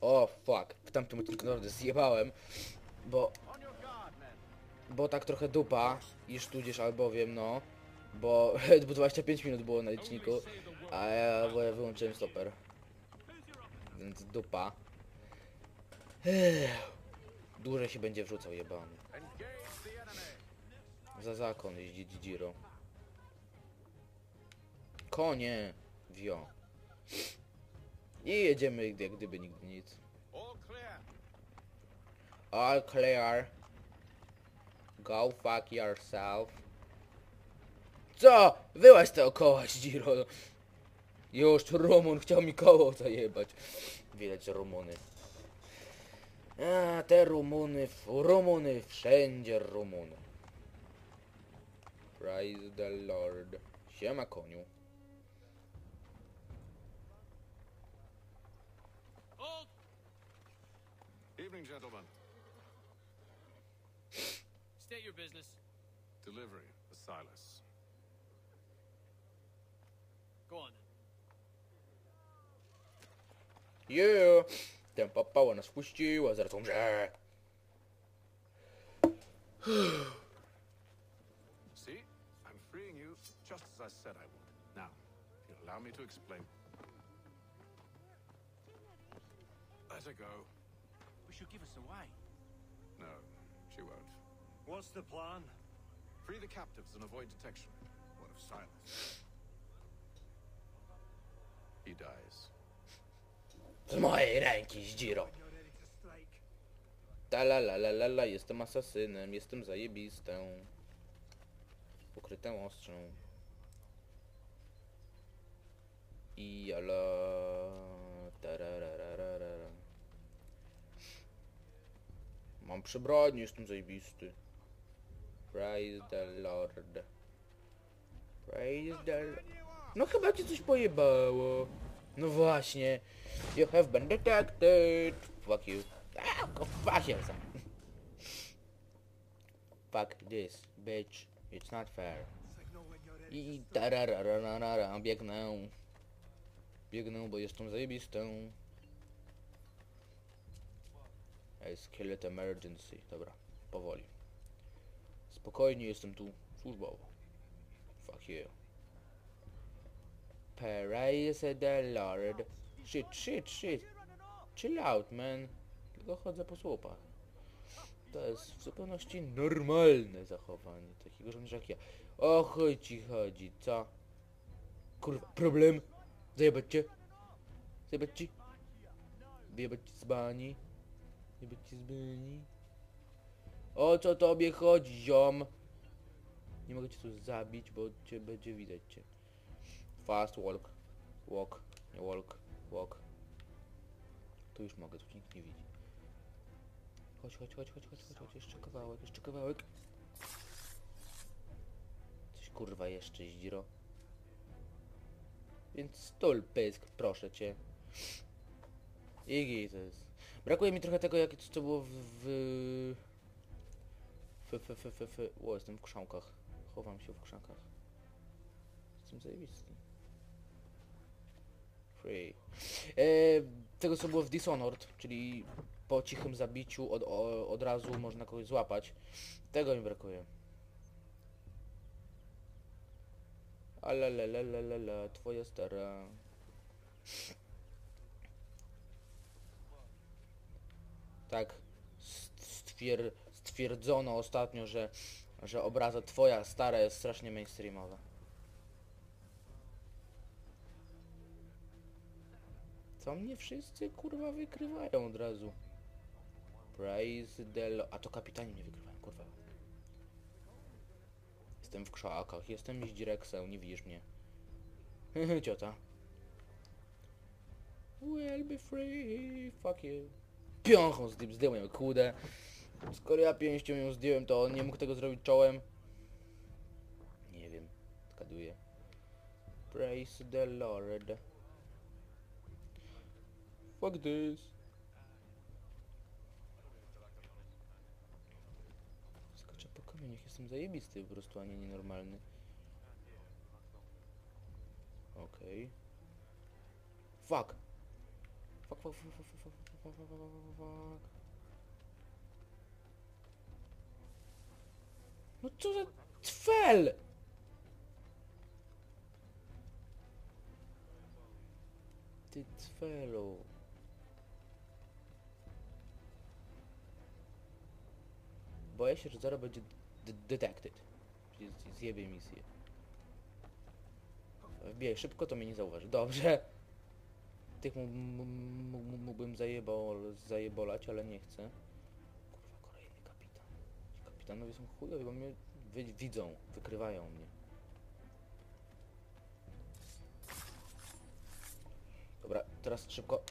O, fuck. W tamtym odcinku naprawdę zjebałem, bo... Bo tak trochę dupa, iż tudzież albowiem, no. Bo 25 minut było na liczniku, a ja, bo wyłączyłem stoper. Więc dupa. Dłużej się będzie wrzucał jebany. Za zakon jeździ Giro. Konie! Wio. I jedziemy jak gdyby nigdy nic. All clear. Go fuck yourself. Co? Wyłaź tego koła, Giro. Już Rumun chciał mi koło zajebać. Widać Rumuny. A, te Rumuny, Rumuny, wszędzie Rumuny. Praise the Lord. Siema koniu. Evening, gentlemen. State your business. Delivery, the Silas. Go on then. Yeah! Ten papała nas puściła, zaraz umrze. See? I'm freeing you just as I said I would. Now, if you'll allow me to explain. Let her go. Should give us away. No, she won't. What's the plan? Free the captives and avoid detection. What of Silas? He dies. Z mojej ręki, Zdziro. Ta la la la la la, jestem asasynem, jestem zajebistą. Ukrytą ostrzą. I ala... tararararara. Mam przybranie, jestem zajebisty. Praise the Lord. Praise the... No chyba ci coś pojebało. No właśnie. You have been detected. Fuck you. Ah, fuck. Fuck this, bitch. It's not fair. I tararararara, biegnę. Biegnę, bo jestem zajebistą. Skillet emergency. Dobra, powoli. Spokojnie, jestem tu służbowo. Fuck you. Praise the Lord. Shit, shit, shit. Chill out, man. Tylko chodzę po słupach. To jest w zupełności normalne zachowanie takiego żołnierza jak ja. O chuj ci chodzi, co? Kurwa, problem? Zajebać cię? Zajebać ci? Ci z bani? Wyjebać ci z bani? O co tobie chodzi, ziom? Nie mogę cię tu zabić, bo cię będzie widać cię. Fast walk. Walk. Nie walk. Walk. Tu już mogę, tu cię nikt nie widzi. Chodź, chodź, chodź, chodź, chodź, chodź. Jeszcze kawałek, jeszcze kawałek. Coś kurwa jeszcze, Zdziro. Więc stul pysk, proszę cię. Igi to jest. Brakuje mi trochę tego, jak to, było w... w... F, f, f, f, f. O, jestem w krzakach. Chowam się w krzakach. Jestem zajebisty. Free. E, tego co było w Dishonored, czyli po cichym zabiciu od, o, od razu można kogoś złapać. Tego mi brakuje. Ale le, le, le, le, le, twoja stara. Tak, stwier, stwierdzono ostatnio, że, że obraza twoja stara jest strasznie mainstreamowa. Co mnie wszyscy kurwa wykrywają od razu? Praise the A to kapitanie mnie wykrywają, kurwa. Jestem w krzakach, jestem z Direxem, nie widzisz mnie. Ciota. We'll be free, fuck you. Piąchą zdjął, zdjąłem ją kłudę. Skoro ja pięścią ją zdjąłem, to on nie mógł tego zrobić czołem. Nie wiem, zgaduję. Praise the Lord. Fuck this. Skoczę po kamieniach, jestem zajebisty po prostu, a nie nienormalny. Okej. Fuck. Fuck, fuck, fuck, fuck, fuck, fuck, No co za cfel! Ty cfelu. Boję się, że zaraz będzie detected. Czyli zjebie misję. Wbijaj szybko, to mnie nie zauważy. Dobrze. Tych mógłbym zajebol, zajebolać, ale nie chcę. Kurwa, kolejny kapitan. Kapitanowie są chujowi, bo mnie widzą, wykrywają mnie. Dobra, teraz szybko.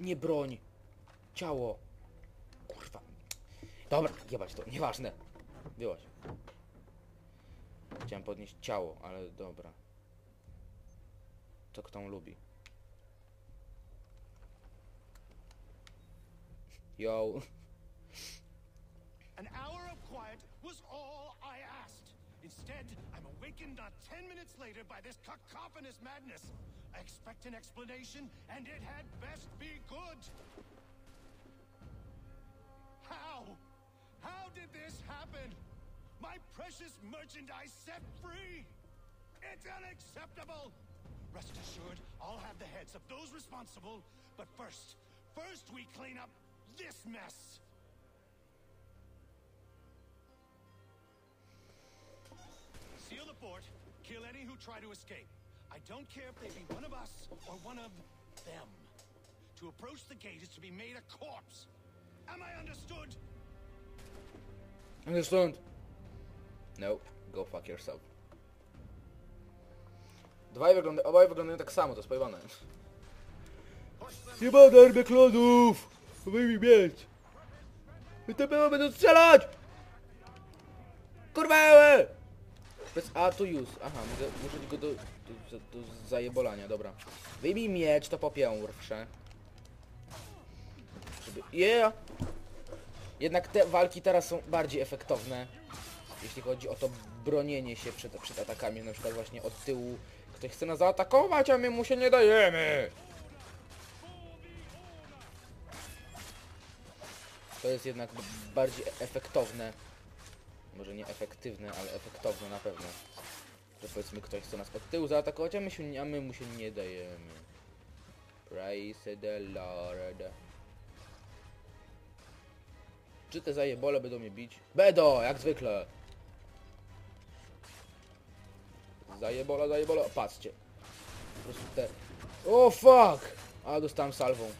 Nie broń! Ciało! Kurwa. Dobra, jebać to, nieważne. Wyłaś. Chciałem podnieść ciało, ale dobra. To kto lubi. Yo. An hour of quiet was all I asked. Instead, I'm awakened not ten minutes later by this cacophonous madness. I expect an explanation, and it had best be good. How? How did this happen? My precious merchandise set free! It's unacceptable! Rest assured, I'll have the heads of those responsible, but first, first we clean up this mess! Seal the fort, kill any who try to escape. I don't care if they be one of us or one of them. To approach the gate is to be made a corpse. Am I understood? Understood. No, go fuck yourself. Dwaj wygląda, obaj wyglądają tak samo, to jest pojebane. Jebana armia klonów! Wyjmij mieć! TPO będą strzelać! Kurwa! Bez A to use. Aha, mogę użyć go do, do, do, zajebolania, dobra. Wyjmij miecz, to po pierwsze. Żeby... Yeah! Jednak te walki teraz są bardziej efektowne, jeśli chodzi o to bronienie się przed, przed atakami, na przykład właśnie od tyłu ktoś chce nas zaatakować, a my mu się nie dajemy. To jest jednak bardziej efektowne, może nie efektywne, ale efektowne na pewno. Że powiedzmy ktoś chce nas od tyłu zaatakować, a my, się, a my mu się nie dajemy. Praise the Lord. Czy te zajebole będą mnie bić? Bedo, jak zwykle. Zajebola, zajebola. Patrzcie. Po prostu te... O fuck! A, dostałem salwą.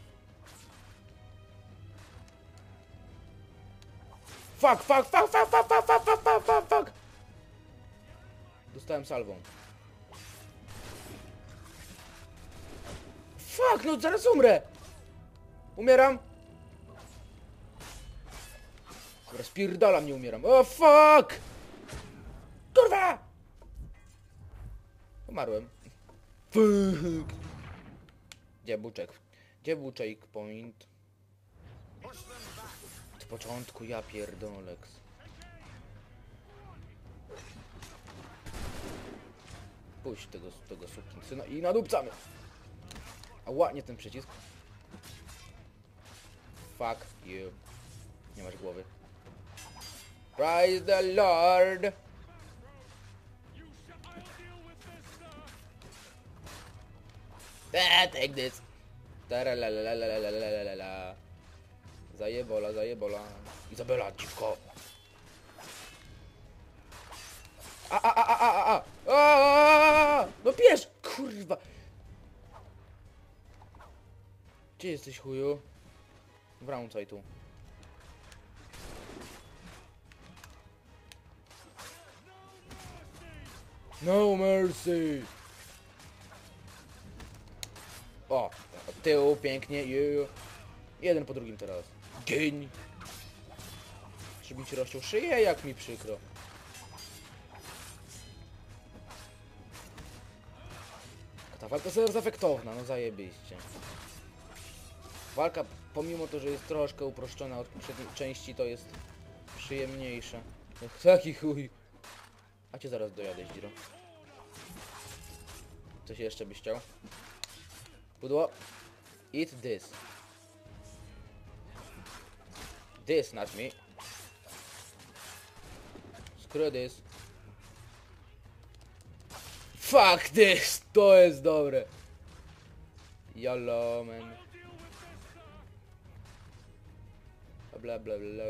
Fuck, fuck, fuck, fuck, fuck, fuck, fuck, fuck, fuck, fuck, fuck. Dostałem salwą. Fuck, no zaraz umrę. Umieram. Dobra, spierdalam, nie umieram. O, fuck! Kurwa! Umarłem. Fuck! Gdzie buczek? Gdzie był checkpoint? Początku, ja pierdoleks. Puść tego, tego sukinsyna i nadupcamy! A ładnie ten przycisk. Fuck you. Nie masz głowy. Praise the Lord! Ah, take this! Taralalalalalalala. Zajebola, zajebola. Izabela, dziwko! A, a, a, a, a, a, a! a, a! No bierz! Kurwa! Gdzie jesteś, chuju? Wracaj tu. No mercy! O, od tyłu, pięknie. Jeden po drugim teraz. Gień! Żeby ci rozciął szyję, jak mi przykro. Ta walka jest efektowna, no zajebiście. Walka, pomimo to, że jest troszkę uproszczona od poprzedniej części, to jest przyjemniejsza. No, taki chuj. A cię zaraz dojadę, Zdziro. Coś jeszcze byś chciał? Pudło? Eat this. this, not me. Screw this. Fuck this! To jest dobre. YOLO, man. Bla bla bla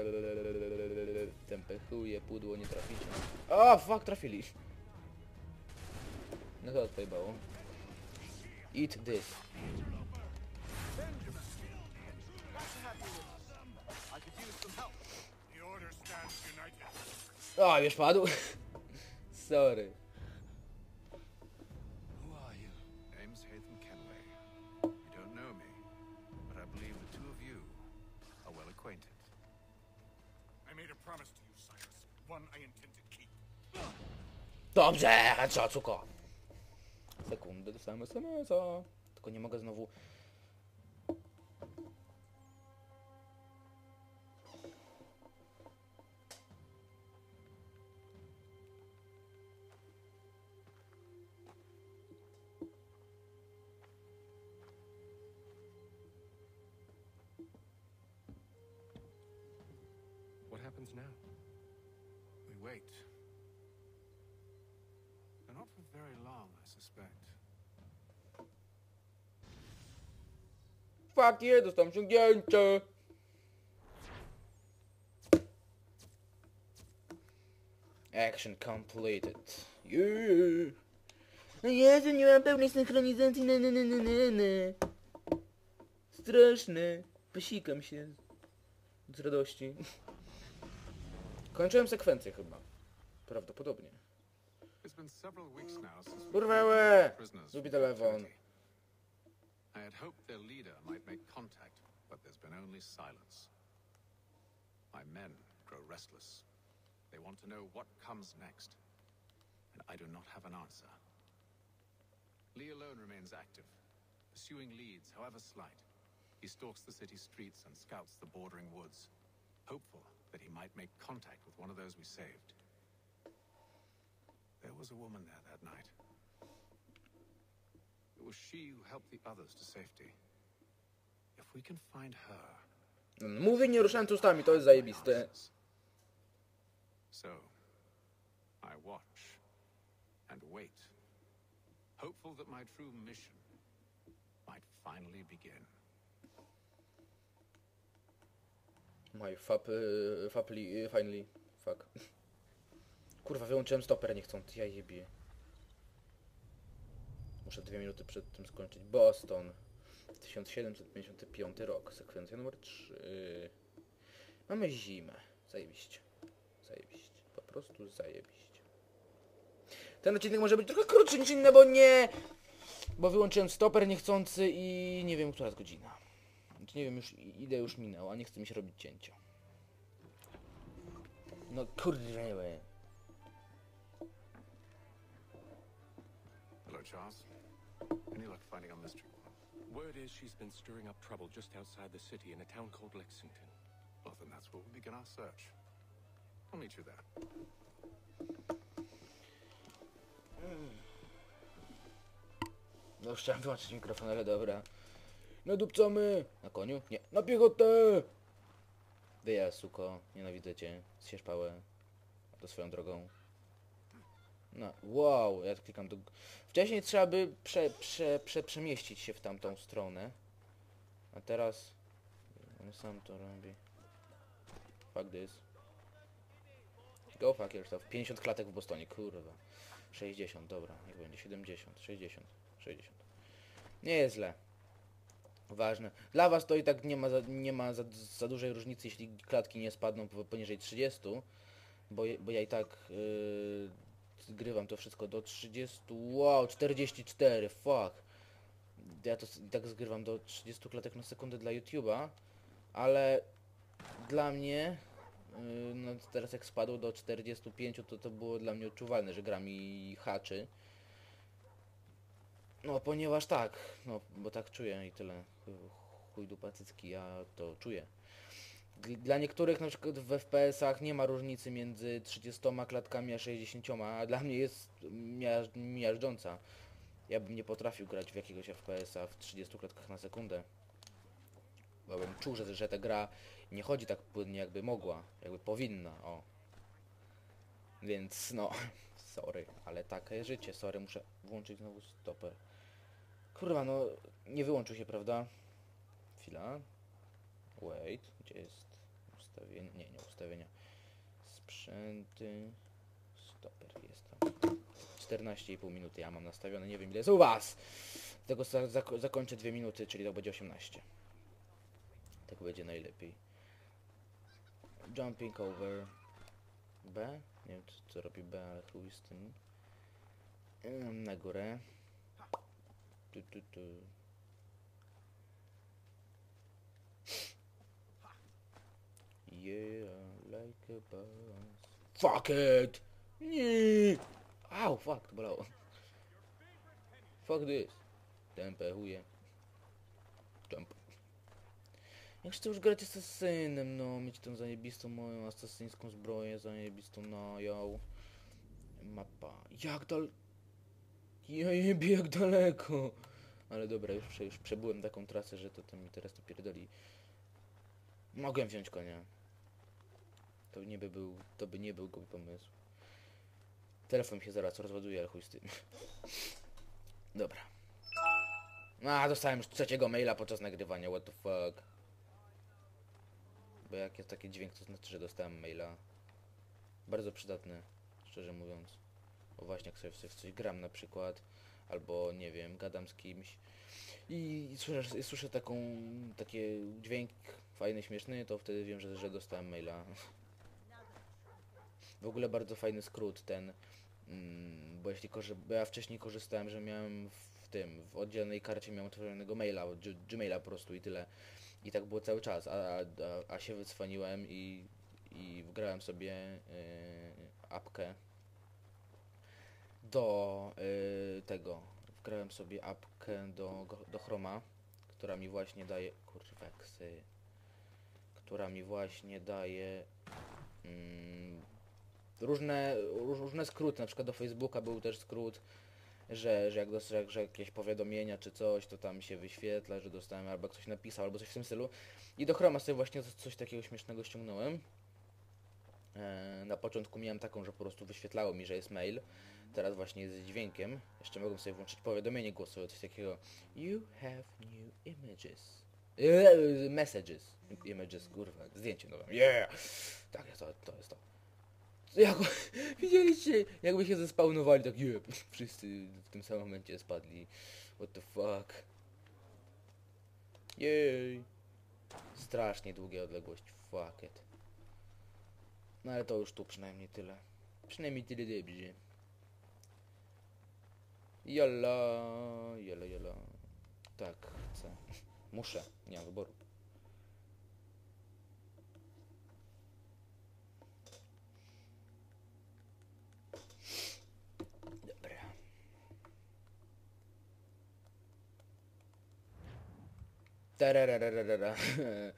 Tempechuje, pudło, nie traficie. O, oh, ah, fuck, trafili. No to odpojebało. Eat this. O, już padł. Sorry. Who are you? Name's Kenway. You don't know me, but I believe the two of you are well acquainted. I made a promise to you, Cyrus. One I intend to keep. Dobrze, headshot, suko. Sekundę, dostałem SMS-a. Tylko nie mogę znowu... happens now? We wait. And not for very long, I suspect. Fuck je, dostałem osiągnięcie. Action completed. Yeah. No Jezu, nie mam pełnej synchronizacji, ne, ne, ne, ne, ne, ne. Straszne. Posikam się. Z radości. Kończyłem sekwencję chyba. Prawdopodobnie. It's been several weeks now since we Kurwa freed Lubi telefon. I had hoped their leader might make contact, but there's been only silence. My men grow restless. They want to know what comes next, and I do not have an answer. Lee alone remains active, pursuing leads, however slight. He stalks the city streets and scouts the bordering woods, hopeful that he might make contact with one of those we saved. There was a woman there that night. It was she who helped the others to safety. If we can find her, mm, Mówię nie ruszając ustami, to jest zajebiste. So, I watch and wait, hopeful that my true mission might finally begin. My fap, y, fapli, y, finally, fuck. Kurwa, wyłączyłem stoper niechcąc, ja jebie. Muszę dwie minuty przed tym skończyć. Boston, 1755 rok, sekwencja numer 3. Mamy zimę, zajebiście, zajebiście, po prostu zajebiście. Ten odcinek może być trochę krótszy niż inne, bo nie... Bo wyłączyłem stoper niechcący i nie wiem, która jest godzina. Znaczy, nie wiem, już ile już minęło, a nie chce mi się robić cięcia. No kurde, Hello, Charles. Any luck finding our mystery woman? Word is she's been stirring up trouble just outside the city in a town called Lexington. Well, then that's where we'll begin our search. I'll meet you there. No już chciałem wyłączyć mikrofon, ale dobra. No dupcamy! Na koniu? Nie. Na piechotę! Wyja, suko. Nienawidzę cię. Zsiesz pałę. To swoją drogą. No, wow, ja klikam do... Wcześniej trzeba by prze, prze, prze, przemieścić się w tamtą stronę. A teraz... On sam to robi. Fuck this. Go fuck yourself. 50 klatek w Bostonie, kurwa. 60, dobra, niech będzie 70, 60, 60. Nie jest źle. Ważne. Dla was to i tak nie ma za, nie ma za, za dużej różnicy, jeśli klatki nie spadną po- poniżej 30, bo, bo ja i tak yy, zgrywam to wszystko do 30, wow, 44, fuck. Ja to i tak zgrywam do 30 klatek na sekundę dla YouTube'a, ale dla mnie Yy, no teraz jak spadło do 45, to to było dla mnie odczuwalne, że gra mi haczy. No ponieważ tak, no bo tak czuję i tyle. Chuj- dupa cycki, ja to czuję. Dla niektórych na przykład w FPS-ach nie ma różnicy między 30 klatkami a 60, a dla mnie jest miaż, miażdżąca. Ja bym nie potrafił grać w jakiegoś FPS-a w 30 klatkach na sekundę. Bo bym czuł, że, że ta gra nie chodzi tak płynnie jakby mogła, jakby powinna, o. Więc no, sorry, ale takie życie, sorry, muszę włączyć znowu stoper. Kurwa, no, nie wyłączył się, prawda? Chwila. Wait, gdzie jest ustawienie? Nie, nie ustawienia. Sprzęty. Stoper jest tam. 14,5 minuty ja mam nastawione, nie wiem ile jest u was. Tego za, zako- zakończę 2 minuty, czyli to będzie 18. Tak będzie najlepiej. Jumping over B. Nie wiem co, co robi B, ale chuj z tym. Ym, Na górę. Tu, tu, tu. Yeah, like a boss. Fuck it! Nie! Au, fuck, to bolało. Fuck this. Tempę, chuje. Jump. Jak chcę już grać asasynem, no, mieć tą zajebistą moją asasyńską zbroję, zajebistą nają. Mapa. Jak dal... Ja jebie jak daleko. Ale dobra, już, już przebyłem taką trasę, że to, mi teraz to pierdoli. Mogłem wziąć konia. To nie by był, to by nie był głupi pomysł. Telefon się zaraz rozładuje, ale chuj z tym. Dobra. A, dostałem już trzeciego maila podczas nagrywania, what the fuck. Bo jak jest taki dźwięk, to znaczy, że dostałem maila. Bardzo przydatny, szczerze mówiąc. Bo właśnie jak sobie w coś gram na przykład, albo nie wiem, gadam z kimś i słyszę, słyszę taką, takie dźwięk fajny, śmieszny, to wtedy wiem, że, że dostałem maila. W ogóle bardzo fajny skrót ten, mm, bo jeśli bo ja wcześniej korzystałem, że miałem w tym, w oddzielnej karcie miałem otworzonego maila, Gmaila po prostu i tyle. I tak było cały czas, a, a, a, a się wycwaniłem i, i wgrałem sobie yy, apkę do yy, tego, wgrałem sobie apkę do, do Chroma, która mi właśnie daje, kurweksy, która mi właśnie daje mm, różne, róż- różne skróty, na przykład do Facebooka był też skrót, że, że jak dos- że, jakieś powiadomienia czy coś, to tam się wyświetla, że dostałem albo ktoś napisał, albo coś w tym stylu. I do Chroma sobie właśnie coś, coś takiego śmiesznego ściągnąłem. E, na początku miałem taką, że po prostu wyświetlało mi, że jest mail. Teraz właśnie z dźwiękiem. Jeszcze mogłem sobie włączyć powiadomienie głosowe, coś takiego. You have new images. Eee, messages. Images, kurwa, zdjęcie nowe. Yeah! Tak, to, to jest to. Jak, widzieliście, jakby się zespawnowali, tak jeb, wszyscy w tym samym momencie spadli. What the fuck. Jej. Strasznie długie odległość, fuck it. No ale to już tu przynajmniej tyle. Przynajmniej tyle dobrze. Jala, jala, jala. Tak, chcę. Muszę, nie mam wyboru. Dobra.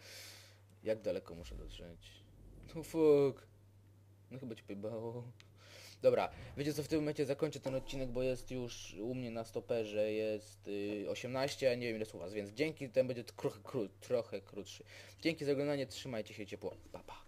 Jak daleko muszę dotrzeć? No fuck. No chyba cię pojebało. Dobra, wiecie co, w tym momencie zakończę ten odcinek, bo jest już u mnie na stoperze, jest y, 18, a nie wiem ile słowa, więc dzięki, ten będzie trochę, kró- trochę krótszy. Dzięki za oglądanie, trzymajcie się ciepło, pa pa.